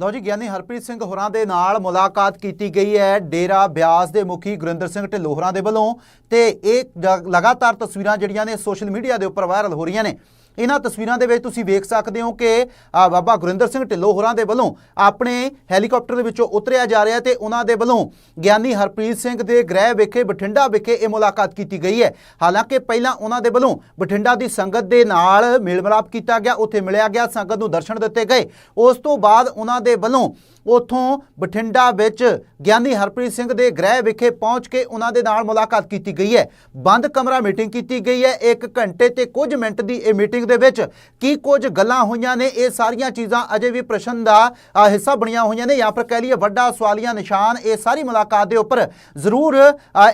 ਲਓ ਜੀ, ਗਿਆਨੀ ਹਰਪ੍ਰੀਤ ਸਿੰਘ ਹੋਰਾਂ ਦੇ ਨਾਲ ਮੁਲਾਕਾਤ ਕੀਤੀ ਗਈ ਹੈ ਡੇਰਾ ਬਿਆਸ ਦੇ ਮੁਖੀ ਗੁਰਿੰਦਰ ਸਿੰਘ ਢਿੱਲੋਂ ਹੋਰਾਂ ਦੇ ਵੱਲੋਂ ਤੇ ਇਹ ਜ- ਲਗਾਤਾਰ ਤਸਵੀਰਾਂ ਜਿਹੜੀਆਂ ਨੇ ਸੋਸ਼ਲ ਮੀਡੀਆ ਦੇ ਉੱਪਰ ਵਾਇਰਲ ਹੋ ਰਹੀਆਂ ਨੇ। ਇਹਨਾਂ ਤਸਵੀਰਾਂ ਦੇ ਵਿੱਚ ਤੁਸੀਂ ਵੇਖ ਸਕਦੇ ਹੋ ਕਿ ਬਾਬਾ ਗੁਰਿੰਦਰ ਸਿੰਘ ਢਿੱਲੋਂ ਹੋਰਾਂ ਦੇ ਵੱਲੋਂ ਆਪਣੇ ਹੈਲੀਕਾਪਟਰ ਦੇ ਵਿੱਚੋਂ ਉਤਰਿਆ ਜਾ ਰਿਹਾ ਤੇ ਉਹਨਾਂ ਦੇ ਵੱਲੋਂ ਗਿਆਨੀ ਹਰਪ੍ਰੀਤ ਸਿੰਘ ਦੇ ਗ੍ਰਹਿ ਵਿਖੇ, ਬਠਿੰਡਾ ਵਿਖੇ ਇਹ ਮੁਲਾਕਾਤ ਕੀਤੀ ਗਈ ਹੈ। ਹਾਲਾਂਕਿ ਪਹਿਲਾਂ ਉਹਨਾਂ ਦੇ ਵੱਲੋਂ ਬਠਿੰਡਾ ਦੀ ਸੰਗਤ ਦੇ ਨਾਲ ਮੇਲ ਮਿਲਾਪ ਕੀਤਾ ਗਿਆ, ਉੱਥੇ ਮਿਲਿਆ ਗਿਆ, ਸੰਗਤ ਨੂੰ ਦਰਸ਼ਨ ਦਿੱਤੇ ਗਏ। ਉਸ ਤੋਂ ਬਾਅਦ ਉਹਨਾਂ ਦੇ ਵੱਲੋਂ ਉਥੋਂ ਬਠਿੰਡਾ ਵਿੱਚ ਗਿਆਨੀ ਹਰਪ੍ਰੀਤ ਸਿੰਘ ਦੇ ਗ੍ਰਹਿ ਵਿਖੇ ਪਹੁੰਚ ਕੇ ਉਹਨਾਂ ਦੇ ਨਾਲ ਮੁਲਾਕਾਤ ਕੀਤੀ ਗਈ ਹੈ। ਬੰਦ ਕਮਰਾ ਮੀਟਿੰਗ ਕੀਤੀ ਗਈ ਹੈ। 1 ਘੰਟੇ ਤੇ ਕੁਝ ਮਿੰਟ ਦੀ ਇਹ ਮੀਟਿੰਗ ਦੇ ਵਿੱਚ ਕੀ ਕੁਝ ਗੱਲਾਂ ਹੋਈਆਂ ਨੇ? ਇਹ ਸਾਰੀਆਂ ਚੀਜ਼ਾਂ ਅਜੇ ਵੀ ਪ੍ਰਸ਼ਨ ਦਾ ਹਿੱਸਾ ਬਣੀਆਂ ਹੋਈਆਂ ਨੇ। ਜਾਂ ਫਿਰ ਕਹਿ ਲਈਏ ਵੱਡਾ ਸਵਾਲੀਆ ਨਿਸ਼ਾਨ, ਇਹ ਸਾਰੀ ਮੁਲਾਕਾਤ ਦੇ ਉੱਪਰ ਜ਼ਰੂਰ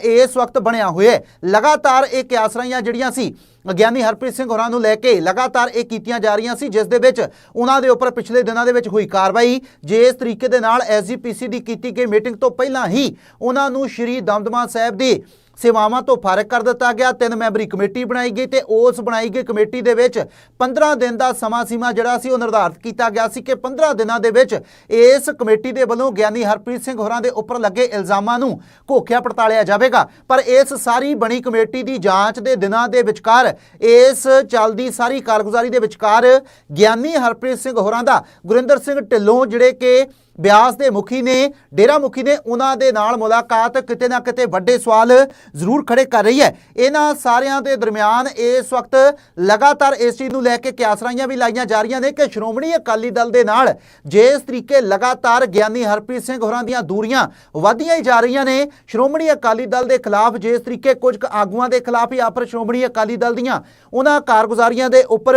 ਇਸ ਵਕਤ ਬਣਿਆ ਹੋਇਆ ਲਗਾਤਾਰ ਇਹ ਕਿਆਸਰਾਈਆਂ ਜਿਹੜੀਆਂ ਸੀ, ਗਿਆਨੀ ਹਰਪ੍ਰੀਤ ਸਿੰਘ ਹੋਰਾਂ ਨੂੰ ਲੈ ਕੇ ਲਗਾਤਾਰ ਇਹ ਕੀਤੀਆਂ ਜਾ ਰਹੀਆਂ ਸੀ, ਜਿਸ ਦੇ ਵਿੱਚ ਉਹਨਾਂ ਦੇ ਉੱਪਰ ਪਿਛਲੇ ਦਿਨਾਂ ਦੇ ਵਿੱਚ ਹੋਈ ਕਾਰਵਾਈ ਜਿਸ ਤਰੀਕੇ ਦੇ ਨਾਲ ਐਸਜੀਪੀਸੀ ਦੀ ਕੀਤੀ ਗਈ ਮੀਟਿੰਗ ਤੋਂ ਪਹਿਲਾਂ ਹੀ ਉਹਨਾਂ ਨੂੰ ਸ਼੍ਰੀ ਦਮਦਮਾ ਸਾਹਿਬ ਦੀ ਸੇਵਾਵਾਂ ਤੋਂ ਫਾਰਗ ਕਰ ਦਿੱਤਾ ਗਿਆ। ਤਿੰਨ ਮੈਂਬਰੀ ਕਮੇਟੀ ਬਣਾਈ ਗਈ ਤੇ ਉਸ ਬਣਾਈ ਗਈ ਕਮੇਟੀ ਦੇ ਵਿੱਚ 15 ਦਿਨ ਦਾ ਸਮਾਂ ਸੀਮਾ ਜਿਹੜਾ ਸੀ ਉਹ ਨਿਰਧਾਰਤ ਕੀਤਾ ਗਿਆ ਸੀ ਕਿ 15 ਦਿਨਾਂ ਦੇ ਵਿੱਚ ਇਸ ਕਮੇਟੀ ਦੇ ਵੱਲੋਂ ਗਿਆਨੀ ਹਰਪ੍ਰੀਤ ਸਿੰਘ ਹੋਰਾਂ ਦੇ ਉੱਪਰ ਲੱਗੇ ਇਲਜ਼ਾਮਾਂ ਨੂੰ ਘੋਖਿਆ ਪੜਤਾਲਿਆ ਜਾਵੇਗਾ। ਪਰ ਇਸ ਸਾਰੀ ਬਣੀ ਕਮੇਟੀ ਦੀ ਜਾਂਚ ਦੇ ਦਿਨਾਂ ਦੇ ਵਿਚਕਾਰ ਇਸ ਚੱਲਦੀ ਸਾਰੀ ਕਾਰਗੁਜ਼ਾਰੀ ਦੇ ਵਿਚਕਾਰ ਗਿਆਨੀ ਹਰਪ੍ਰੀਤ ਸਿੰਘ ਹੋਰਾਂ ਦਾ ਗੁਰਿੰਦਰ ਸਿੰਘ ਢਿੱਲੋਂ ਜਿਹੜੇ ਕਿ ਬਿਆਸ ਦੇ ਮੁਖੀ ਨੇ, ਡੇਰਾ ਮੁਖੀ ਨੇ ਉਹਨਾਂ ਦੇ ਨਾਲ ਮੁਲਾਕਾਤ ਕਿਤੇ ਨਾ ਕਿਤੇ ਵੱਡੇ ਸਵਾਲ ਜ਼ਰੂਰ ਖੜੇ ਕਰ ਰਹੀ ਹੈ। ਇਹਨਾਂ ਸਾਰਿਆਂ ਦੇ ਦਰਮਿਆਨ ਇਸ ਵਕਤ ਲਗਾਤਾਰ ਇਸ ਚੀਜ਼ ਨੂੰ ਲੈ ਕੇ ਕਿਆਸਰਾਈਆਂ ਵੀ ਲਾਈਆਂ ਜਾ ਰਹੀਆਂ ਨੇ ਕਿ ਸ਼੍ਰੋਮਣੀ ਅਕਾਲੀ ਦਲ ਦੇ ਨਾਲ ਜਿਸ ਤਰੀਕੇ ਲਗਾਤਾਰ ਗਿਆਨੀ ਹਰਪ੍ਰੀਤ ਸਿੰਘ ਹੋਰਾਂ ਦੀਆਂ ਦੂਰੀਆਂ ਵਧਦੀਆਂ ਹੀ ਜਾ ਰਹੀਆਂ ਨੇ, ਸ਼੍ਰੋਮਣੀ ਅਕਾਲੀ ਦਲ ਦੇ ਖਿਲਾਫ ਜਿਸ ਤਰੀਕੇ ਕੁਝ ਕੁ ਆਗੂਆਂ ਦੇ ਖਿਲਾਫ ਜਾਂ ਫਿਰ ਸ਼੍ਰੋਮਣੀ ਅਕਾਲੀ ਦਲ ਦੀਆਂ ਉਹਨਾਂ ਕਾਰਗੁਜ਼ਾਰੀਆਂ ਦੇ ਉੱਪਰ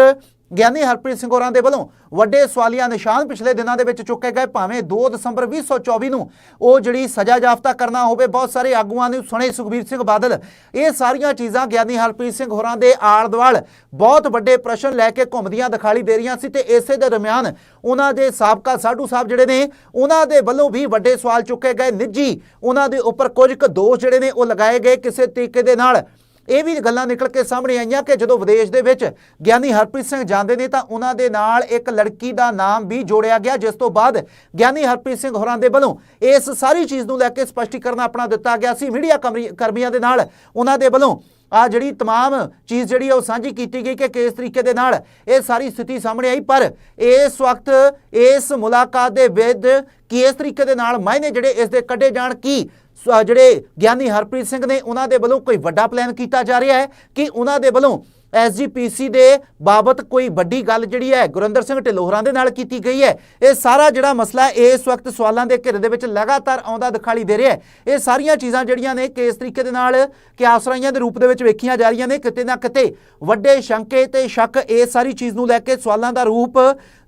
ਗਿਆਨੀ ਹਰਪ੍ਰੀਤ ਸਿੰਘ ਹੋਰਾਂ ਦੇ ਵੱਲੋਂ ਵੱਡੇ ਸਵਾਲੀਆ ਨਿਸ਼ਾਨ ਪਿਛਲੇ ਦਿਨਾਂ ਦੇ ਵਿੱਚ ਚੁੱਕੇ ਗਏ। ਭਾਵੇਂ 2 ਦਸੰਬਰ 2024 ਨੂੰ ਉਹ ਜਿਹੜੀ ਸਜ਼ਾ ਜਾਫਤਾ ਕਰਨਾ ਹੋਵੇ, ਬਹੁਤ ਸਾਰੇ ਆਗੂਆਂ ਨੇ ਸੁਣੇ ਸੁਖਬੀਰ ਸਿੰਘ ਬਾਦਲ। ਇਹ ਸਾਰੀਆਂ ਚੀਜ਼ਾਂ ਗਿਆਨੀ ਹਰਪ੍ਰੀਤ ਸਿੰਘ ਹੋਰਾਂ ਦੇ ਆਲ ਦੁਆਲ ਬਹੁਤ ਵੱਡੇ ਪ੍ਰਸ਼ਨ ਲੈ ਕੇ ਘੁੰਮਦੀਆਂ ਦਿਖਾਈ ਦੇ ਰਹੀਆਂ ਸੀ ਤੇ ਇਸੇ ਦੇ ਦਰਮਿਆਨ ਉਹਨਾਂ ਦੇ ਸਾਬਕਾ ਸਾਧੂ ਸਾਹਿਬ ਜਿਹੜੇ ਨੇ, ਉਹਨਾਂ ਦੇ ਵੱਲੋਂ ਵੀ ਵੱਡੇ ਸਵਾਲ ਚੁੱਕੇ ਗਏ। ਨਿੱਜੀ ਉਹਨਾਂ ਦੇ ਉੱਪਰ ਕੁਝ ਕੁ ਦੋਸ਼ ਜਿਹੜੇ ਨੇ ਉਹ ਲਗਾਏ ਗਏ। ਕਿਸੇ ਤਰੀਕੇ ਦੇ ਨਾਲ ਇਹ ਵੀ ਗੱਲਾਂ ਨਿਕਲ ਕੇ ਸਾਹਮਣੇ ਆਈਆਂ ਕਿ ਜਦੋਂ ਵਿਦੇਸ਼ ਦੇ ਵਿੱਚ ਗਿਆਨੀ ਹਰਪ੍ਰੀਤ ਸਿੰਘ ਜਾਂਦੇ ਨੇ ਤਾਂ ਉਹਨਾਂ ਦੇ ਨਾਲ ਇੱਕ ਲੜਕੀ ਦਾ ਨਾਮ ਵੀ ਜੋੜਿਆ ਗਿਆ ਜਿਸ ਤੋਂ ਬਾਅਦ ਗਿਆਨੀ ਹਰਪ੍ਰੀਤ ਸਿੰਘ ਹੋਰਾਂ ਦੇ ਵੱਲੋਂ ਇਸ ਸਾਰੀ ਚੀਜ਼ ਨੂੰ ਲੈ ਕੇ ਸਪਸ਼ਟੀਕਰਨ ਆਪਣਾ ਦਿੱਤਾ ਗਿਆ ਸੀ ਮੀਡੀਆ ਕਮਰੀ- ਕਰਮੀਆਂ ਦੇ ਨਾਲ ਉਹਨਾਂ ਦੇ ਵੱਲੋਂ ਆ ਜਿਹੜੀ तमाम ਚੀਜ਼ ਜਿਹੜੀ ਆ ਉਹ ਸਾਂਝੀ ਕੀਤੀ ਗਈ ਕਿ ਕਿਸ ਤਰੀਕੇ ਦੇ ਨਾਲ ਇਹ ਸਾਰੀ ਸਥਿਤੀ ਸਾਹਮਣੇ ਆਈ ਪਰ ਇਸ ਵਕਤ ਇਸ ਮੁਲਾਕਾਤ ਦੇ ਵਿੱਚ ਕਿਸ ਤਰੀਕੇ ਦੇ ਨਾਲ ਮਾਇਨੇ ਜਿਹੜੇ ਇਸ ਦੇ ਕੱਢੇ ਜਾਣ ਕੀ ਸ- ਜਿਹੜੇ ਗਿਆਨੀ ਹਰਪ੍ਰੀਤ ਸਿੰਘ ਨੇ ਉਹਨਾਂ ਦੇ ਵੱਲੋਂ ਕੋਈ ਵੱਡਾ ਪਲਾਨ ਕੀਤਾ ਜਾ ਰਿਹਾ ਹੈ ਕਿ ਉਹਨਾਂ ਦੇ ਵੱਲੋਂ ਐਸਜੀਪੀਸੀ ਦੇ ਬਾਬਤ ਕੋਈ ਵੱਡੀ ਗੱਲ ਜਿਹੜੀ ਹੈ ਗੁਰਿੰਦਰ ਸਿੰਘ ਢਿੱਲੋਂ ਦੇ ਨਾਲ ਕੀਤੀ ਗਈ ਹੈ। ਇਹ ਸਾਰਾ ਜਿਹੜਾ ਮਸਲਾ ਇਸ ਵਕਤ ਸਵਾਲਾਂ ਦੇ ਘਿਰੇ ਦੇ ਵਿੱਚ ਲਗਾਤਾਰ ਆਉਂਦਾ ਦਿਖਾਈ ਦੇ ਰਿਹਾ ਹੈ। ਇਹ ਸਾਰੀਆਂ ਚੀਜ਼ਾਂ ਜਿਹੜੀਆਂ ਨੇ ਕਿ ਇਸ ਤਰੀਕੇ ਦੇ ਨਾਲ ਕਿਆਸਰਾਈਆਂ ਦੇ ਰੂਪ ਦੇ ਵਿੱਚ ਵੇਖੀਆਂ ਜਾ ਰਹੀਆਂ ਨੇ, ਕਿਤੇ ਨਾ ਕਿਤੇ ਵੱਡੇ ਸ਼ੰਕੇ ਤੇ ਸ਼ੱਕ ਇਹ ਸਾਰੀ ਚੀਜ਼ ਨੂੰ ਲੈ ਕੇ ਸਵਾਲਾਂ ਦਾ ਰੂਪ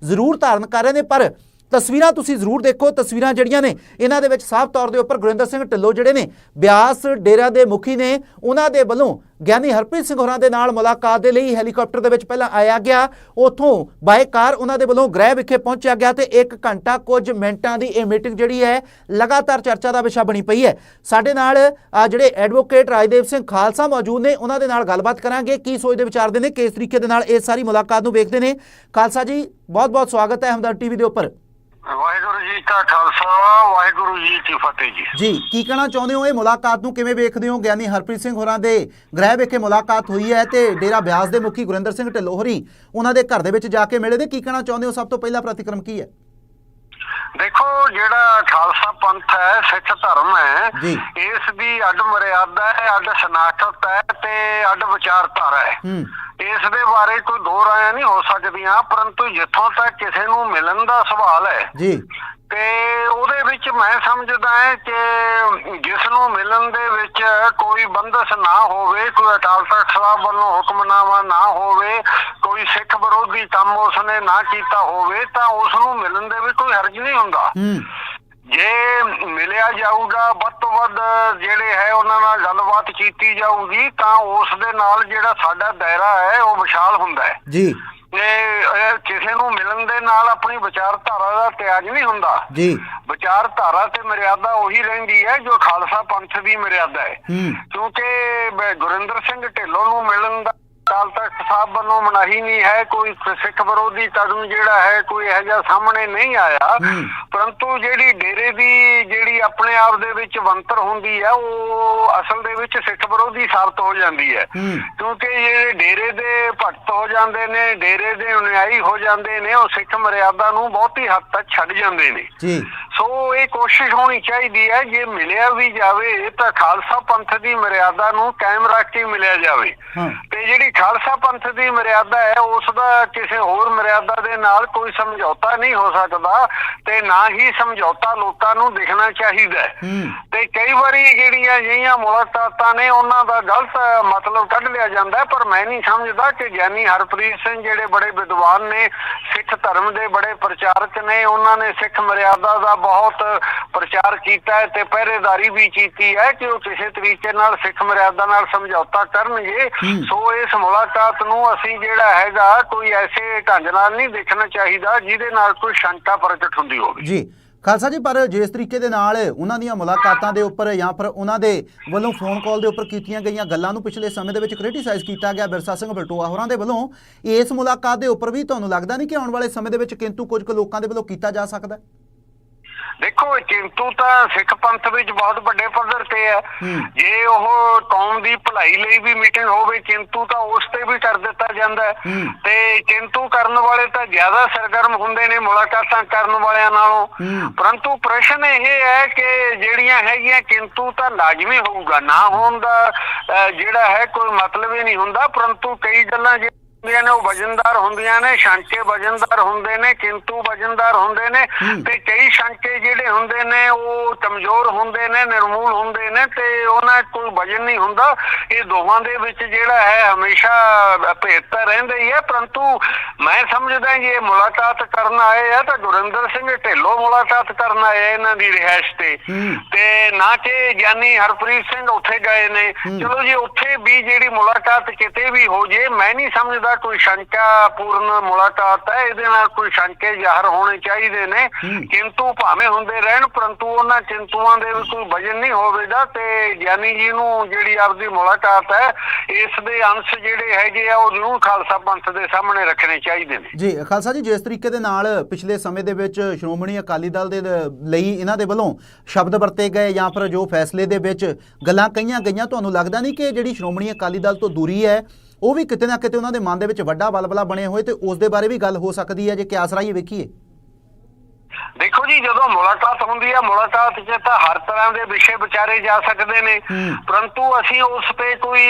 ਜ਼ਰੂਰ ਧਾਰਨ ਕਰ ਰਹੇ ਨੇ, ਪਰ ਤਸਵੀਰਾਂ ਤੁਸੀਂ ਜ਼ਰੂਰ ਦੇਖੋ, ਤਸਵੀਰਾਂ ਜਿਹੜੀਆਂ ਨੇ, ਇਹਨਾਂ ਦੇ ਵਿੱਚ ਸਾਫ਼ ਤੌਰ ਦੇ ਉੱਪਰ ਗੁਰਿੰਦਰ ਸਿੰਘ ਢਿੱਲੋਂ ਜਿਹੜੇ ਨੇ, ਬਿਆਸ ਡੇਰਾ ਦੇ ਮੁਖੀ ਨੇ, ਉਹਨਾਂ ਦੇ ਵੱਲੋਂ ਗਿਆਨੀ ਹਰਪ੍ਰੀਤ ਸਿੰਘ ਹੋਰਾਂ ਦੇ ਨਾਲ ਮੁਲਾਕਾਤ ਦੇ ਲਈ ਹੈਲੀਕਾਪਟਰ ਦੇ ਵਿੱਚ ਪਹਿਲਾਂ ਆਇਆ ਗਿਆ। ਉਥੋਂ ਬਾਏ ਕਾਰ ਉਹਨਾਂ ਦੇ ਵੱਲੋਂ ਗ੍ਰਹਿ ਵਿਖੇ ਪਹੁੰਚਿਆ ਗਿਆ ਤੇ 1 ਘੰਟਾ ਕੁਝ ਮਿੰਟਾਂ ਦੀ ਇਹ ਮੀਟਿੰਗ ਜਿਹੜੀ ਹੈ, ਲਗਾਤਾਰ ਚਰਚਾ ਦਾ ਵਿਸ਼ਾ ਬਣੀ ਪਈ ਹੈ। ਸਾਡੇ ਨਾਲ ਜਿਹੜੇ ਐਡਵੋਕੇਟ ਰਾਜਦੇਵ ਸਿੰਘ ਖਾਲਸਾ ਮੌਜੂਦ ਨੇ, ਉਹਨਾਂ ਦੇ ਨਾਲ ਗੱਲਬਾਤ ਕਰਾਂਗੇ, ਕੀ ਸੋਚਦੇ ਵਿਚਾਰਦੇ ਨੇ, ਕਿਸ ਤਰੀਕੇ ਦੇ ਨਾਲ ਇਹ ਸਾਰੀ ਮੁਲਾਕਾਤ ਨੂੰ ਵੇਖਦੇ ਨੇ। ਖਾਲਸਾ ਜੀ ਬਹੁਤ ਬਹੁਤ ਸਵਾਗਤ ਹੈ ਹਮਦਰ ਟੀਵੀ ਦੇ ਉੱਪਰ। ਵਾਹਿਗੁਰੂ ਜੀ ਕਾ ਖਾਲਸਾ ਵਾਹਿਗੁਰੂ ਜੀ ਕੀ ਫਤਿਹ ਜੀ। ਜੀ ਕੀ ਕਹਿਣਾ ਚਾਹੁੰਦੇ ਹੋ? ਇਹ ਮੁਲਾਕਾਤ ਨੂੰ ਕਿਵੇਂ ਵੇਖਦੇ ਹੋ? ਗਿਆਨੀ ਹਰਪ੍ਰੀਤ ਸਿੰਘ ਹੋਰਾਂ ਦੇ ਗ੍ਰਹਿ ਵਿਖੇ ਮੁਲਾਕਾਤ ਹੋਈ ਹੈ ਤੇ ਡੇਰਾ ਬਿਆਸ ਦੇ ਮੁਖੀ ਗੁਰਿੰਦਰ ਸਿੰਘ ਢਿੱਲੋਂ ਹੋਰੀ ਉਹਨਾਂ ਦੇ ਘਰ ਦੇ ਵਿੱਚ ਜਾ ਕੇ ਮਿਲੇ ਨੇ। ਕੀ ਕਹਿਣਾ ਚਾਹੁੰਦੇ ਹੋ? ਸਭ ਤੋਂ ਪਹਿਲਾ ਪ੍ਰਤੀਕਰਮ ਕੀ ਹੈ? ਦੇਖੋ ਜਿਹੜਾ ਖਾਲਸਾ ਪੰਥ ਹੈ ਸਿੱਖ ਧਰਮ ਹੈ। ਇਸ ਦੀ ਅੱਡ ਮਰਿਆਦਾ ਹੈ ਅੱਡ ਸ਼ਨਾਖਤ ਹੈ ਤੇ ਅੱਡ ਵਿਚਾਰਧਾਰਾ ਹੈ। ਹੂੰ। ਇਸ ਦੇ ਬਾਰੇ ਕੋਈ ਦੋ ਰਾਇ ਨਹੀਂ ਹੋ ਸਕਦੀਆਂ ਪਰੰਤੂ ਜਿੱਥੋਂ ਤੱਕ ਕਿਸੇ ਨੂੰ ਮਿਲਣ ਦਾ ਸਵਾਲ ਹੈ ਜੀ। ਤੇ ਉਹਦੇ ਵਿੱਚ ਮੈਂ ਸਮਝਦਾ ਹੈ ਕਿ ਜਿਸ ਨੂੰ ਮਿਲਣ ਦੇ ਵਿੱਚ ਕੋਈ ਬੰਦਸ ਨਾ ਹੋਵੇ ਕੋਈ ਅਕਾਲ ਤਖਤ ਸਾਹਿਬ ਵੱਲੋਂ ਹੁਕਮਨਾਮਾ ਨਾ ਹੋਵੇ ਕੋਈ ਸਿੱਖ ਵਿਰੋਧੀ ਕੰਮ ਉਸਨੇ ਨਾ ਕੀਤਾ ਹੋਵੇ ਤਾਂ ਉਸ ਨੂੰ ਮਿਲਣ ਦੇ ਵਿੱਚ ਕੋਈ ਹਰਜ ਨਹੀਂ ਹੁੰਦਾ। ਹੂੰ। ਜੇ ਮਿਲਿਆ ਜਾਊਗਾ ਵੱਧ ਤੋਂ ਵੱਧ ਜਿਹੜੇ ਹੈ ਉਹਨਾਂ ਨਾਲ ਗੱਲਬਾਤ ਕੀਤੀ ਜਾਊਗੀ ਤਾਂ ਉਸ ਦੇ ਨਾਲ ਜਿਹੜਾ ਸਾਡਾ ਦਾਇਰਾ ਹੈ ਉਹ ਵਿਸ਼ਾਲ ਹੁੰਦਾ ਹੈ। ਜੀ। ਤੇ ਇਹ ਕਿਸੇ ਨੂੰ ਮਿਲਣ ਦੇ ਨਾਲ ਆਪਣੀ ਵਿਚਾਰਧਾਰਾ ਦਾ ਤਿਆਗ ਨਹੀਂ ਹੁੰਦਾ। ਜੀ। ਵਿਚਾਰਧਾਰਾ ਤੇ ਮਰਿਆਦਾ ਉਹੀ ਰਹਿੰਦੀ ਹੈ ਜੋ ਖਾਲਸਾ ਪੰਥ ਦੀ ਮਰਿਆਦਾ ਹੈ। ਕਿਉਂਕਿ ਗੁਰਿੰਦਰ ਸਿੰਘ ਢਿੱਲੋਂ ਨੂੰ ਮਿਲਣ ਦਾ ਅਕਾਲ ਤਖਤ ਸਾਹਿਬ ਵੱਲੋਂ ਮਨਾਹੀ ਨਹੀਂ ਹੈ ਕੋਈ ਸਿੱਖ ਵਿਰੋਧੀ ਕਦਮ ਜਿਹੜਾ ਹੈ ਕੋਈ ਇਹੋ ਜਿਹਾ ਸਾਹਮਣੇ ਨਹੀਂ ਆਇਆ। ਪਰੰਤੂ ਜਿਹੜੀ ਡੇਰੇ ਦੀ ਜਿਹੜੀ ਆਪਣੇ ਆਪ ਦੇ ਵਿੱਚ ਬੰਤਰ ਹੁੰਦੀ ਹੈ ਉਹ ਅਸਲ ਦੇ ਵਿੱਚ ਸਿੱਖ ਵਿਰੋਧੀ ਸਾਬਤ ਹੋ ਜਾਂਦੀ ਹੈ ਹੂੰ। ਕਿਉਂਕਿ ਜਿਹੜੇ ਡੇਰੇ ਦੇ ਭਗਤ ਹੋ ਜਾਂਦੇ ਨੇ ਡੇਰੇ ਦੇ ਅਨੁਯਾਈ ਹੋ ਜਾਂਦੇ ਨੇ ਉਹ ਸਿੱਖ ਮਰਿਆਦਾ ਨੂੰ ਬਹੁਤੀ ਹੱਦ ਤੱਕ ਛੱਡ ਜਾਂਦੇ ਨੇ ਜੀ ਸੋ ਇਹ ਕੋਸ਼ਿਸ਼ ਹੋਣੀ ਚਾਹੀਦੀ ਹੈ ਜੇ ਮਿਲਿਆ ਵੀ ਜਾਵੇ ਤਾਂ ਖਾਲਸਾ ਪੰਥ ਦੀ ਮਰਿਆਦਾ ਨੂੰ ਕਾਇਮ ਰੱਖ ਕੇ ਮਿਲਿਆ ਜਾਵੇ। ਤੇ ਜਿਹੜੀ ਖਾਲਸਾ ਪੰਥ ਦੀ ਮਰਿਆਦਾ ਹੈ ਉਸ ਦਾ ਕਿਸੇ ਹੋਰ ਮਰਿਆਦਾ ਦੇ ਨਾਲ ਕੋਈ ਸਮਝੌਤਾ ਨਹੀਂ ਹੋ ਸਕਦਾ ਤੇ ਨਾ ਹੀ ਸਮਝੌਤਾ ਲੋਕਾਂ ਨੂੰ ਦਿਖਣਾ ਚਾਹੀਦਾ ਤੇ ਕਈ ਵਾਰੀ ਜਿਹੜੀਆਂ ਜਿਹੀਆਂ ਮੁਲਾਕਾਤਾਂ ਨੇ ਉਹਨਾਂ ਦਾ ਗਲਤ ਮਤਲਬ ਕੱਢ ਲਿਆ ਜਾਂਦਾ ਪਰ ਮੈਂ ਨਹੀਂ ਸਮਝਦਾ ਕਿ ਗਿਆਨੀ ਹਰਪ੍ਰੀਤ ਸਿੰਘ ਜਿਹੜੇ ਬੜੇ ਵਿਦਵਾਨ ਨੇ ਸਿੱਖ ਧਰਮ ਦੇ ਬੜੇ ਪ੍ਰਚਾਰਕ ਨੇ ਉਹਨਾਂ ਨੇ ਸਿੱਖ ਮਰਿਆਦਾ ਦਾ ਬਹੁਤ ਪ੍ਰਚਾਰ ਕੀਤਾ ਹੈ ਤੇ ਪਹਿਰੇਦਾਰੀ ਵੀ ਕੀਤੀ ਹੈ ਕਿ ਉਹ ਕਿਸੇ ਤਰੀਕੇ ਨਾਲ ਸਿੱਖ ਮਰਿਆਦਾ ਨਾਲ ਸਮਝੌਤਾ ਕਰਨਗੇ। ਸੋ ਇਸ ਮੁਲਾਕਾਤ ਨੂੰ ਅਸੀਂ ਜਿਹੜਾ ਹੈਗਾ ਕੋਈ ਐਸੇ ਢੰਗ ਨਾਲ ਨਹੀਂ ਦੇਖਣਾ ਚਾਹੀਦਾ ਜਿਹਦੇ ਨਾਲ ਕੋਈ ਸ਼ੰਕਾ ਪ੍ਰਗਟ ਹੁੰਦੀ ਹੋਵੇ ਜੀ ਖਾਲਸਾ ਜੀ ਪਰ ਜਿਸ ਤਰੀਕੇ ਦੇ ਨਾਲ ਉਹਨਾਂ ਦੀਆਂ ਮੁਲਾਕਾਤਾਂ ਦੇ ਉੱਪਰ ਜਾਂ ਫਿਰ ਉਹਨਾਂ ਦੇ ਵੱਲੋਂ ਫੋਨ ਕਾਲ ਦੇ ਉੱਪਰ ਕੀਤੀਆਂ ਗਈਆਂ ਗੱਲਾਂ ਨੂੰ ਪਿਛਲੇ ਸਮੇਂ ਦੇ ਵਿੱਚ ਕ੍ਰਿਟਿਸਾਈਜ਼ ਕੀਤਾ ਗਿਆ ਬਿਰਸਾ ਸਿੰਘ ਬਲਟੋਆ ਹੋਰਾਂ ਦੇ ਵੱਲੋਂ ਇਸ ਮੁਲਾਕਾਤ ਦੇ ਉੱਪਰ ਵੀ ਤੁਹਾਨੂੰ ਲੱਗਦਾ ਨਹੀਂ ਕਿ ਆਉਣ ਵਾਲੇ ਸਮੇਂ ਦੇ ਵਿੱਚ ਕਿੰਤੂ ਕੁਝ ਕੁ ਲੋਕਾਂ ਦੇ ਵੱਲੋਂ ਕੀਤਾ ਜਾ ਸਕਦਾ ਹੈ? ਦੇਖੋ ਕਿੰਤੂ ਤਾਂ ਸਿੱਖ ਪੰਥ ਵਿੱਚ ਬਹੁਤ ਵੱਡੇ ਪੱਧਰ ਤੇ ਹੈ। ਜੇ ਉਹ ਕੌਮ ਦੀ ਭਲਾਈ ਲਈ ਵੀ ਮੀਟਿੰਗ ਹੋਵੇ ਕਿੰਤੂ ਤਾਂ ਉਸ ਤੇ ਵੀ ਕਰ ਦਿੱਤਾ ਜਾਂਦਾ। ਤੇ ਕਿੰਤੂ ਕਰਨ ਵਾਲੇ ਤਾਂ ਜ਼ਿਆਦਾ ਸਰਗਰਮ ਹੁੰਦੇ ਨੇ ਮੁਲਾਕਾਤਾਂ ਕਰਨ ਵਾਲਿਆਂ ਨਾਲੋਂ। ਪਰੰਤੂ ਪ੍ਰਸ਼ਨ ਇਹ ਹੈ ਕਿ ਜਿਹੜੀਆਂ ਹੈਗੀਆਂ ਕਿੰਤੂ ਤਾਂ ਲਾਜ਼ਮੀ ਹੋਊਗਾ ਨਾ ਹੋਣ ਦਾ ਜਿਹੜਾ ਹੈ ਕੋਈ ਮਤਲਬ ਹੀ ਨਹੀਂ ਹੁੰਦਾ ਪਰੰਤੂ ਕਈ ਗੱਲਾਂ ਜਿਹੜੀਆਂ ਹੁੰਦੀਆਂ ਨੇ ਉਹ ਵਜਨਦਾਰ ਹੁੰਦੀਆਂ ਨੇ ਸ਼ੰਕੇ ਵਜਨਦਾਰ ਹੁੰਦੇ ਨੇ ਕਿੰਤੂ ਵਜਨਦਾਰ ਹੁੰਦੇ ਨੇ। ਤੇ ਕਈ ਸ਼ੰਕੇ ਜਿਹੜੇ ਹੁੰਦੇ ਨੇ ਉਹ ਕਮਜ਼ੋਰ ਹੁੰਦੇ ਨੇ ਨਿਰਮੂਲ ਹੁੰਦੇ ਨੇ ਤੇ ਉਹਨਾਂ ਕੋਈ ਵਜਨ ਨਹੀਂ ਹੁੰਦਾ ਇਹ ਦੋਵਾਂ ਦੇ ਵਿੱਚ ਜਿਹੜਾ ਹੈ ਹਮੇਸ਼ਾ ਭੇਦਤਾ ਰਹਿੰਦਾ ਹੀ ਹੈ ਪਰੰਤੂ ਮੈਂ ਸਮਝਦਾ ਇਹ ਮੁਲਾਕਾਤ ਕਰਨ ਆਏ ਆ ਤਾਂ ਗੁਰਿੰਦਰ ਸਿੰਘ ਢਿੱਲੋਂ ਮੁਲਾਕਾਤ ਕਰਨ ਆਏ ਇਹਨਾਂ ਦੀ ਰਿਹਾਇਸ਼ ਤੇ। ਤੇ ਨਾ ਕਿ ਗਿਆਨੀ ਹਰਪ੍ਰੀਤ ਸਿੰਘ ਉੱਥੇ ਗਏ ਨੇ। ਚਲੋ ਜੀ ਉੱਥੇ ਵੀ ਜਿਹੜੀ ਮੁਲਾਕਾਤ ਕਿਤੇ ਵੀ ਹੋ ਜੇ ਮੈਂ ਨਹੀਂ ਸਮਝਦਾ ਕੋਈ ਸ਼ੰਕਾ ਪੂਰਨ ਮੁਲਾਕਾਤ ਹੈ ਇਹਦੇ ਨਾਲ ਕੋਈ ਸ਼ੰਕੇ ਜ਼ਾਹਰ ਹੋਣੇ ਚਾਹੀਦੇ ਨੇ। ਕਿੰਤੂ ਭਾਵੇਂ ਹੁੰਦੇ ਰਹਿਣ ਪਰੰਤੂ ਉਹਨਾਂ ਕਿੰਤੂਆਂ ਦੇ ਵਿੱਚ ਕੋਈ ਵਜਨ ਨਹੀਂ ਹੋਵੇਗਾ ਤੇ ਗਿਆਨੀ ਜੀ ਨੂੰ ਜਿਹੜੀ ਆਪਦੀ ਮੁਲਾਕਾਤ ਹੈ ਇਸ ਦੇ ਅੰਸ਼ ਜਿਹੜੇ ਹੈਗੇ ਆ ਉਹ ਜ਼ਰੂਰ ਖਾਲਸਾ ਪੰਥ ਦੇ ਸਾਹਮਣੇ ਰੱਖਣੇ ਚਾਹੀਦੇ ਨੇ ਜੀ ਖਾਲਸਾ ਜੀ ਜਿਸ ਤਰੀਕੇ ਦੇ ਨਾਲ ਪਿਛਲੇ ਸਮੇਂ ਦੇ ਵਿੱਚ ਸ਼੍ਰੋਮਣੀ ਅਕਾਲੀ ਦਲ ਦੇ ਲਈ ਇਹਨਾਂ ਦੇ ਵੱਲੋਂ ਸ਼ਬਦ ਵਰਤੇ ਗਏ ਜਾਂ ਫਿਰ ਜੋ ਫੈਸਲੇ ਦੇ ਵਿੱਚ ਗੱਲਾਂ ਕਹੀਆਂ ਗਈਆਂ ਤੁਹਾਨੂੰ ਲੱਗਦਾ ਨਹੀਂ ਕਿ ਜਿਹੜੀ ਸ਼੍ਰੋਮਣੀ ਅਕਾਲੀ ਦਲ ਤੋਂ ਦੂਰੀ ਹੈ ਉਹ ਵੀ ਕਿਤੇ ਨਾ ਕਿਤੇ ਉਹਨਾਂ ਦੇ ਮਨ ਦੇ ਵਿੱਚ ਵੱਡਾ ਬਲਬਲਾ ਬਣਿਆ ਹੋਏ ਤੇ ਉਸ ਦੇ ਬਾਰੇ ਵੀ ਗੱਲ ਹੋ ਸਕਦੀ ਹੈ ਜੇ ਕਿਆਸ ਰਾਹੀਂ ਵੇਖੀਏ ਦੇਖੋ ਜੀ ਜਦੋਂ ਮੁਲਾਕਾਤ ਹੁੰਦੀ ਹੈ ਮੁਲਾਕਾਤ 'ਚ ਤਾਂ ਹਰ ਤਰ੍ਹਾਂ ਦੇ ਵਿਸ਼ੇ ਵਿਚਾਰੇ ਜਾ ਸਕਦੇ ਨੇ। ਪਰੰਤੂ ਅਸੀਂ ਉਸ ਤੇ ਕੋਈ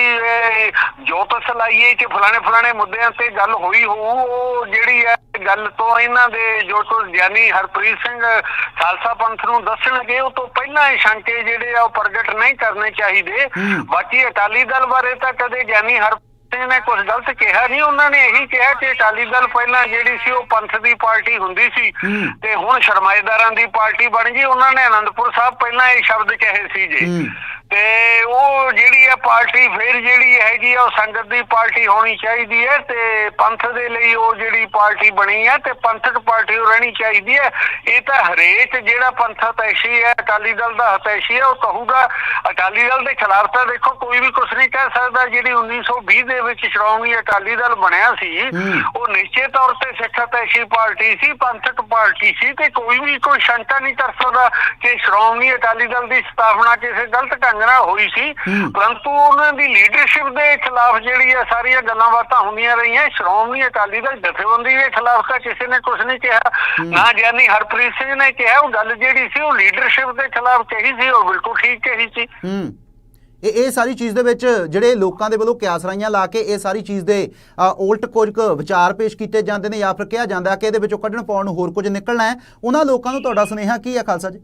ਜੋਤਿਸ਼ ਲਾਈਏ ਕਿ ਫਲਾਣੇ ਫਲਾਣੇ ਮੁੱਦਿਆਂ ਤੇ ਗੱਲ ਹੋਈ ਹੋਊ ਉਹ ਜਿਹੜੀ ਹੈ ਗੱਲ ਤੋਂ ਇਹਨਾਂ ਦੇ ਜੋ ਤੋਂ ਗਿਆਨੀ ਹਰਪ੍ਰੀਤ ਸਿੰਘ ਖਾਲਸਾ ਪੰਥ ਨੂੰ ਦੱਸਣਗੇ ਉਹ ਤੋਂ ਪਹਿਲਾਂ ਇਹ ਸ਼ੰਕੇ ਜਿਹੜੇ ਆ ਉਹ ਪ੍ਰਗਟ ਨਹੀਂ ਕਰਨੇ ਚਾਹੀਦੇ। ਬਾਕੀ ਅਕਾਲੀ ਦਲ ਬਾਰੇ ਤਾਂ ਕਦੇ ਗਿਆਨੀ ਹਰ ਸਿੰਘ ਨੇ ਕੁਝ ਗਲਤ ਕਿਹਾ ਨਹੀਂ ਉਹਨਾਂ ਨੇ ਇਹੀ ਕਿਹਾ ਕਿ ਅਕਾਲੀ ਦਲ ਪਹਿਲਾਂ ਜਿਹੜੀ ਸੀ ਉਹ ਪੰਥ ਦੀ ਪਾਰਟੀ ਹੁੰਦੀ ਸੀ। ਤੇ ਹੁਣ ਸ਼ਰਮਾਏਦਾਰਾਂ ਦੀ ਪਾਰਟੀ ਬਣ ਗਈ ਉਹਨਾਂ ਨੇ ਆਨੰਦਪੁਰ ਸਾਹਿਬ ਪਹਿਲਾਂ ਇਹ ਸ਼ਬਦ ਕਹੇ ਸੀ ਜੀ। ਤੇ ਉਹ ਜਿਹੜੀ ਹੈ ਪਾਰਟੀ ਫਿਰ ਜਿਹੜੀ ਹੈਗੀ ਆ ਉਹ ਸੰਗਤ ਦੀ ਪਾਰਟੀ ਹੋਣੀ ਚਾਹੀਦੀ ਹੈ ਤੇ ਪੰਥ ਦੇ ਲਈ ਉਹ ਜਿਹੜੀ ਪਾਰਟੀ ਬਣੀ ਹੈ ਤੇ ਪੰਥਕ ਪਾਰਟੀ ਉਹ ਰਹਿਣੀ ਚਾਹੀਦੀ ਹੈ ਇਹ ਤਾਂ ਹਰੇਕ ਜਿਹੜਾ ਪੰਥ ਹਤੈਸ਼ੀ ਹੈ ਅਕਾਲੀ ਦਲ ਦਾ ਹਤੈਸ਼ੀ ਹੈ ਉਹ ਕਹੂਗਾ ਅਕਾਲੀ ਦਲ ਦੇ ਖਿਲਾਫ ਤਾਂ ਦੇਖੋ ਕੋਈ ਵੀ ਕੁਝ ਨਹੀਂ ਕਹਿ ਸਕਦਾ ਜਿਹੜੀ 1920 ਦੇ ਵਿੱਚ ਸ਼੍ਰੋਮਣੀ ਅਕਾਲੀ ਦਲ ਬਣਿਆ ਸੀ। ਉਹ ਨਿਸ਼ਚਿਤ ਤੌਰ ਤੇ ਸਿੱਖ ਹਤੈਸ਼ੀ ਪਾਰਟੀ ਸੀ ਪੰਥਕ ਪਾਰਟੀ ਸੀ ਤੇ ਕੋਈ ਵੀ ਕੋਈ ਸ਼ੰਕਾ ਨਹੀਂ ਕਰ ਸਕਦਾ ਕਿ ਸ਼੍ਰੋਮਣੀ ਅਕਾਲੀ ਦਲ ਦੀ ਸਥਾਪਨਾ ਕਿਸੇ ਗਲਤ ਢੰਗ ਨਾਲ ਹੋਈ ਸੀ। ਪਰੰਤੂ ਉਹਨਾਂ ਦੀ ਲੀਡਰਸ਼ਿਪ ਦੇ ਖਿਲਾਫ ਜਿਹੜੀ ਆ ਸਾਰੀਆਂ ਗੱਲਾਂ ਬਾਤਾਂ ਹੁੰਦੀਆਂ ਰਹੀਆਂ। ਸ਼੍ਰੋਮਣੀ ਅਕਾਲੀ ਦਲ ਜਥੇਬੰਦੀ ਦੇ ਖਿਲਾਫ ਤਾਂ ਕਿਸੇ ਨੇ ਕੁਝ ਨਹੀਂ ਕਿਹਾ। ਨਾ ਗਿਆਨੀ ਹਰਪ੍ਰੀਤ ਸਿੰਘ ਨੇ ਕਿਹਾ ਉਹ ਗੱਲ ਜਿਹੜੀ ਸੀ ਉਹ ਲੀਡਰਸ਼ਿਪ ਦੇ ਖਿਲਾਫ ਕਹੀ ਸੀ ਉਹ ਬਿਲਕੁਲ ਠੀਕ ਕਹੀ ਸੀ। ਇਹ ਇਹ ਸਾਰੀ ਚੀਜ਼ ਦੇ ਵਿੱਚ ਜਿਹੜੇ ਲੋਕਾਂ ਦੇ ਵੱਲੋਂ ਕਿਆਸ ਰਾਈਆਂ ਲਾ ਕੇ ਇਹ ਸਾਰੀ ਚੀਜ਼ ਦੇ ਉਲਟ ਕੁਝ ਵਿਚਾਰ ਪੇਸ਼ ਕੀਤੇ ਜਾਂਦੇ ਨੇ ਜਾਂ ਫਿਰ ਕਿਹਾ ਜਾਂਦਾ ਕਿ ਇਹਦੇ ਵਿੱਚੋਂ ਕੱਢਣ ਪਾਉਣ ਨੂੰ ਹੋਰ ਕੁਝ ਨਿਕਲਣਾ ਹੈ। ਉਹਨਾਂ ਲੋਕਾਂ ਨੂੰ ਤੁਹਾਡਾ ਸੁਨੇਹਾ ਕੀ ਹੈ ਖਾਲਸਾ ਜੀ?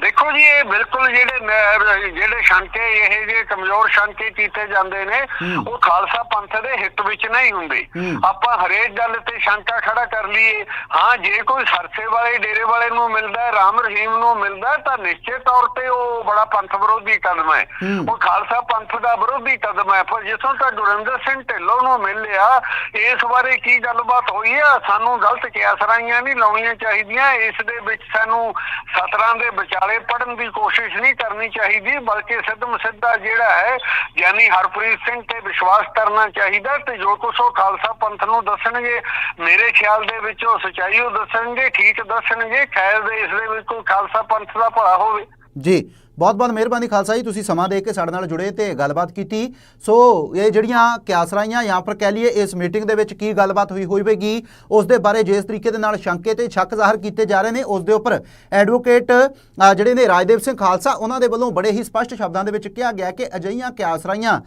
ਦੇਖੋ ਜੀ ਇਹ ਬਿਲਕੁਲ ਜਿਹੜੇ ਨ- ਜਿਹੜੇ ਸ਼ੰਕੇ ਇਹ ਜੇ ਕਮਜ਼ੋਰ ਸ਼ੰਕੇ ਕੀਤੇ ਜਾਂਦੇ ਨੇ ਹੂੰ। ਉਹ ਖਾਲਸਾ ਪੰਥ ਦੇ ਹਿੱਤ ਵਿੱਚ ਨਹੀਂ ਹੁੰਦੇ ਹੂੰ। ਆਪਾਂ ਹਰੇਕ ਗੱਲ ਤੇ ਸ਼ੰਕਾ ਖੜਾ ਕਰ ਲਈਏ ਹਾਂ ਜੇ ਕੋਈ ਸਰਸੇ ਵਾਲੇ ਡੇਰੇ ਵਾਲੇ ਨੂੰ ਮਿਲਦਾ ਹੈ ਰਾਮ ਰਹੀਮ ਨੂੰ ਮਿਲਦਾ ਹੈ, ਤਾਂ ਨਿਸ਼ਚਿਤ ਤੌਰ ਤੇ ਉਹ ਬੜਾ ਪੰਥ ਵਿਰੋਧੀ ਕਦਮ ਹੈ ਹੂੰ। ਉਹ ਖਾਲਸਾ ਪੰਥ ਦਾ ਵਿਰੋਧੀ ਕਦਮ ਹੈ ਪਰ ਜਿਸੋਂ ਤਾਂ ਗੁਰਿੰਦਰ ਸਿੰਘ ਢਿੱਲੋਂ ਨੂੰ ਮਿਲ ਲਿਆ ਇਸ ਬਾਰੇ ਕੀ ਗੱਲਬਾਤ ਹੋਈ ਆ ਸਾਨੂੰ ਗਲਤ ਕਿਆਸ ਰਾਈਆਂ ਨਹੀਂ ਲਾਉਣੀਆਂ ਚਾਹੀਦੀਆਂ ਇਸ ਦੇ ਵਿੱਚ ਸਾਨੂੰ ਸਤਰਾਂ ਦੇ ਵਿਚਾਲੇ ਪੜਨ ਦੀ ਕੋਸ਼ਿਸ਼ ਨਹੀਂ ਕਰਨੀ ਚਾਹੀਦੀ, ਬਲਕਿ ਸਿੱਧਮ ਸਿੱਧਾ ਜਿਹੜਾ ਹੈ, ਯਾਨੀ ਹਰਪ੍ਰੀਤ ਸਿੰਘ ਤੇ ਵਿਸ਼ਵਾਸ ਕਰਨਾ ਚਾਹੀਦਾ ਤੇ ਜੋ ਕੁਛ ਉਹ ਖਾਲਸਾ ਪੰਥ ਨੂੰ ਦੱਸਣਗੇ, ਮੇਰੇ ਖਿਆਲ ਦੇ ਵਿੱਚ ਉਹ ਸਚਾਈ ਉਹ ਦੱਸਣਗੇ, ਠੀਕ ਦੱਸਣਗੇ, ਖੈਰ ਦੇ ਇਸ ਦੇ ਵਿੱਚ ਕੋਈ ਖਾਲਸਾ ਪੰਥ ਦਾ ਭਲਾ ਹੋਵੇ। ਜੀ ਬਹੁਤ ਬਹੁਤ ਮਿਹਰਬਾਨੀ ਖਾਲਸਾ ਜੀ, ਤੁਸੀਂ ਸਮਾਂ ਦੇ ਕੇ ਸਾਡੇ ਨਾਲ ਜੁੜੇ ਤੇ ਗੱਲਬਾਤ ਕੀਤੀ। ਸੋ ਇਹ ਜਿਹੜੀਆਂ ਕਿਆਸਰਾਈਆਂ ਜਾਂ ਫਿਰ ਕਹਿ ਲਈਏ ਇਸ ਮੀਟਿੰਗ ਦੇ ਵਿੱਚ ਕੀ ਗੱਲਬਾਤ ਹੋਈ ਹੋਵੇਗੀ, ਉਸ ਦੇ ਬਾਰੇ ਜਿਸ ਤਰੀਕੇ ਦੇ ਨਾਲ ਸ਼ੰਕੇ ਤੇ ਸ਼ੱਕ ਜ਼ਾਹਰ ਕੀਤੇ ਜਾ ਰਹੇ ਨੇ, ਉਸ ਦੇ ਉੱਪਰ ਐਡਵੋਕੇਟ ਜਿਹੜੇ ਨੇ ਰਾਜਦੇਵ ਸਿੰਘ ਖਾਲਸਾ, ਉਹਨਾਂ ਦੇ ਵੱਲੋਂ ਬੜੇ ਹੀ ਸਪਸ਼ਟ ਸ਼ਬਦਾਂ ਦੇ ਵਿੱਚ ਕਿਹਾ ਗਿਆ ਕਿ ਅਜਿਹੀਆਂ ਕਿਆਸਰਾਈਆਂ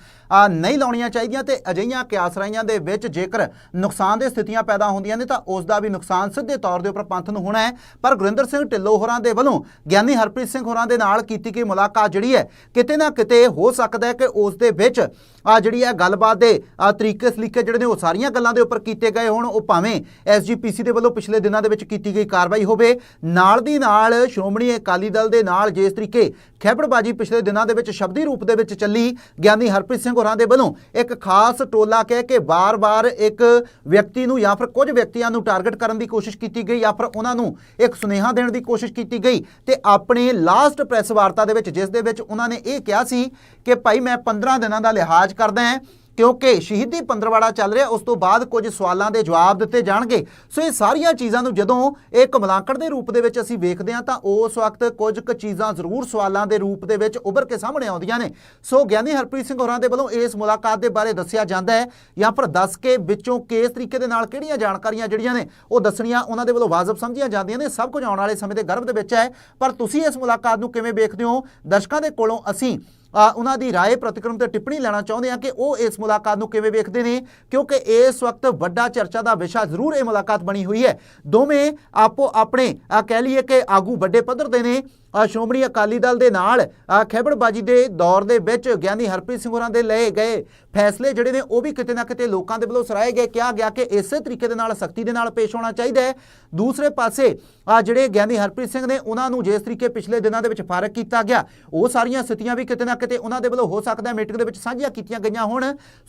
ਨਹੀਂ ਲਾਉਣੀਆਂ ਚਾਹੀਦੀਆਂ ਤੇ ਅਜਿਹੀਆਂ ਕਿਆਸਰਾਈਆਂ ਦੇ ਵਿੱਚ ਜੇਕਰ ਨੁਕਸਾਨ ਦੇ ਸਥਿਤੀਆਂ ਪੈਦਾ ਹੁੰਦੀਆਂ ਨੇ ਤਾਂ ਉਸ ਦਾ ਵੀ ਨੁਕਸਾਨ ਸਿੱਧੇ ਤੌਰ ਦੇ ਉੱਪਰ ਪੰਥ ਨੂੰ ਹੋਣਾ ਹੈ। ਪਰ ਗੁਰਿੰਦਰ ਸਿੰਘ ਢਿੱਲੋਂ ਹੋਰਾਂ ਦੇ ਵੱਲੋਂ ਗਿਆਨੀ ਹਰਪ੍ਰੀਤ ਸਿੰਘ ਹੋਰਾਂ ਦੇ ਨਾਲ ਕੀਤੀ ਮੁਲਾਕਾਤ ਜਿਹੜੀ ਹੈ ਕਿਤੇ ਨਾ ਕਿਤੇ ਹੋ ਸਕਦਾ ਹੈ ਕਿ ਉਸ ਦੇ ਵਿੱਚ ਆ ਜਿਹੜੀ ਆ ਗੱਲਬਾਤ ਦੇ ਤਰੀਕੇ ਸਲੀਕੇ ਜਿਹੜੇ ਨੇ ਉਹ ਸਾਰੀਆਂ ਗੱਲਾਂ ਦੇ ਉੱਪਰ ਕੀਤੇ ਗਏ ਹੋਣ, ਉਹ ਭਾਵੇਂ ਐਸਜੀਪੀਸੀ ਦੇ ਵੱਲੋਂ ਪਿਛਲੇ ਦਿਨਾਂ ਦੇ ਵਿੱਚ ਕੀਤੀ ਗਈ ਕਾਰਵਾਈ ਹੋਵੇ, ਨਾਲ ਦੀ ਨਾਲ ਸ਼੍ਰੋਮਣੀ ਅਕਾਲੀ ਦਲ ਦੇ ਨਾਲ ਜਿਸ ਤਰੀਕੇ ਖੈਬੜਬਾਜੀ ਪਿਛਲੇ ਦਿਨਾਂ ਦੇ ਵਿੱਚ ਸ਼ਬਦੀ ਰੂਪ ਦੇ ਵਿੱਚ ਚੱਲੀ, ਗਿਆਨੀ ਹਰਪ੍ਰੀਤ ਸਿੰਘ ਹੋਰਾਂ ਦੇ ਵੱਲੋਂ ਇੱਕ ਖਾਸ ਟੋਲਾ ਕਹਿ ਕੇ ਬਾਰ-ਬਾਰ ਇੱਕ ਵਿਅਕਤੀ ਨੂੰ ਜਾਂ ਫਿਰ ਕੁਝ ਵਿਅਕਤੀਆਂ ਨੂੰ ਟਾਰਗੇਟ ਕਰਨ ਦੀ ਕੋਸ਼ਿਸ਼ ਕੀਤੀ ਗਈ ਜਾਂ ਫਿਰ ਉਹਨਾਂ ਨੂੰ ਇੱਕ ਸੁਨੇਹਾ ਦੇਣ ਦੀ ਕੋਸ਼ਿਸ਼ ਕੀਤੀ ਗਈ ਤੇ ਆਪਣੇ ਲਾਸਟ ਪ੍ਰੈਸ ਵਾਰਤਾ ਦੇ ਵਿੱਚ ਜਿਸ ਦੇ ਵਿੱਚ ਉਹਨਾਂ ਨੇ ਇਹ ਕਿਹਾ ਸੀ ਕਿ ਭਾਈ ਮੈਂ 15 ਦਿਨਾਂ ਦਾ ਲਿਹਾਜ਼ ਕਰਦਾ ਹਾਂ, ਕਿਉਂਕਿ ਸ਼ਹੀਦੀ ਪੰਦਰਵਾੜਾ ਚੱਲ ਰਿਹਾ, ਉਸ ਤੋਂ ਬਾਅਦ ਕੁਝ ਸਵਾਲਾਂ ਦੇ ਜਵਾਬ ਦਿੱਤੇ ਜਾਣਗੇ। ਸੋ ਇਹ ਸਾਰੀਆਂ ਚੀਜ਼ਾਂ ਨੂੰ ਜਦੋਂ ਇਹ ਮਲਾਂਕੜ ਦੇ ਰੂਪ ਦੇ ਵਿੱਚ ਅਸੀਂ ਵੇਖਦੇ ਹਾਂ, ਤਾਂ ਉਸ ਵਕਤ ਕੁਝ ਕੁ ਚੀਜ਼ਾਂ ਜ਼ਰੂਰ ਸਵਾਲਾਂ ਦੇ ਰੂਪ ਦੇ ਵਿੱਚ ਉੱਭਰ ਕੇ ਸਾਹਮਣੇ ਆਉਂਦੀਆਂ ਨੇ। ਸੋ ਗਿਆਨੀ ਹਰਪ੍ਰੀਤ ਸਿੰਘ ਹੋਰਾਂ ਦੇ ਵੱਲੋਂ ਇਸ ਮੁਲਾਕਾਤ ਦੇ ਬਾਰੇ ਦੱਸਿਆ ਜਾਂਦਾ ਹੈ, ਜਾਂ ਫਿਰ ਦੱਸ ਕੇ ਵਿੱਚੋਂ ਕਿਸ ਤਰੀਕੇ ਦੇ ਨਾਲ ਕਿਹੜੀਆਂ ਜਾਣਕਾਰੀਆਂ ਜਿਹੜੀਆਂ ਨੇ, ਉਹ ਦੱਸਣੀਆਂ ਉਹਨਾਂ ਦੇ ਵੱਲੋਂ ਵਾਜਬ ਸਮਝੀਆਂ ਜਾਂਦੀਆਂ ਨੇ। ਸਭ ਕੁਝ ਆਉਣ ਵਾਲੇ ਸਮੇਂ ਦੇ ਗਰਭ ਦੇ ਵਿੱਚ ਹੈ, ਪਰ ਤੁਸੀਂ ਇਸ ਮੁਲਾਕਾਤ ਨੂੰ ਕਿਵੇਂ ਵੇਖਦੇ ਹੋ? ਦਰਸ਼ਕਾਂ ਦੇ ਕੋਲੋਂ ਅਸੀਂ ਉਹਨਾਂ ਦੀ ਰਾਏ ਪ੍ਰਤੀਕਰਮ ਤੇ ਟਿੱਪਣੀ ਲੈਣਾ ਚਾਹੁੰਦੇ ਹਾਂ ਕਿ ਉਹ ਇਸ ਮੁਲਾਕਾਤ ਨੂੰ ਕਿਵੇਂ ਵੇਖਦੇ ਨੇ, ਕਿਉਂਕਿ ਇਸ ਵਕਤ ਵੱਡਾ ਚਰਚਾ ਦਾ ਵਿਸ਼ਾ ਜ਼ਰੂਰ ਇਹ ਮੁਲਾਕਾਤ ਬਣੀ ਹੋਈ ਹੈ। ਦੋਵੇਂ ਆਪੋ ਆਪਣੇ ਕਹਿ ਲਈਏ ਕਿ ਆਗੂ ਵੱਡੇ ਪੱਧਰ ਦੇ ਨੇ ਸ਼੍ਰੋਮਣੀ ਅਕਾਲੀ ਦਲ ਦੇ ਨਾਲ ਅ, ਖੈਬੜਬਾਜੀ ਦੇ ਦੌਰ ਦੇ ਵਿੱਚ ਗਿਆਨੀ ਹਰਪ੍ਰੀਤ ਸਿੰਘ ਹੋਰਾਂ ਦੇ ਲਏ ਗਏ ਫੈਸਲੇ ਜਿਹੜੇ ਨੇ ਉਹ ਵੀ ਕਿਤੇ ਨਾ ਕਿਤੇ ਲੋਕਾਂ ਦੇ ਵੱਲੋਂ ਸਰਾਏ ਗਏ। ਕਿਹਾ ਗਿਆ ਕਿ ਇਸੇ ਤਰੀਕੇ ਦੇ ਨਾਲ ਸਖਤੀ ਦੇ ਨਾਲ ਪੇਸ਼ ਹੋਣਾ ਚਾਹੀਦਾ ਹੈ। ਦੂਸਰੇ ਪਾਸੇ ਆ ਜਿਹੜੇ ਗਿਆਨੀ ਹਰਪ੍ਰੀਤ ਸਿੰਘ ਨੇ ਉਹਨਾਂ ਨੂੰ ਜਿਸ ਤਰੀਕੇ ਪਿਛਲੇ ਦਿਨਾਂ ਦੇ ਵਿੱਚ ਫਾਰਕ ਕੀਤਾ ਗਿਆ ਉਹ ਸਾਰੀਆਂ ਸਥਿਤੀਆਂ ਵੀ ਕਿਤੇ ਨਾ ਕਿਤੇ ਉਹਨਾਂ ਦੇ ਵੱਲੋਂ ਹੋ ਸਕਦਾ ਮੀਟਿੰਗ ਦੇ ਵਿੱਚ ਸਾਂਝੀਆਂ ਕੀਤੀਆਂ ਗਈਆਂ ਹੋਣ।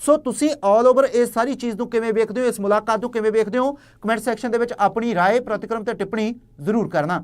ਸੋ ਤੁਸੀਂ ਆਲ ਓਵਰ ਇਸ ਸਾਰੀ ਚੀਜ਼ ਨੂੰ ਕਿਵੇਂ ਵੇਖਦੇ ਹੋ ਇਸ ਮੁਲਾਕਾਤ ਨੂੰ ਕਿਵੇਂ ਵੇਖਦੇ ਹੋ ਕਮੈਂਟ ਸੈਕਸ਼ਨ ਦੇ ਵਿੱਚ ਆਪਣੀ ਰਾਏ ਪ੍ਰਤੀਕਰਮ ਤੇ ਟਿੱਪਣੀ ਜ਼ਰੂਰ ਕਰਨਾ।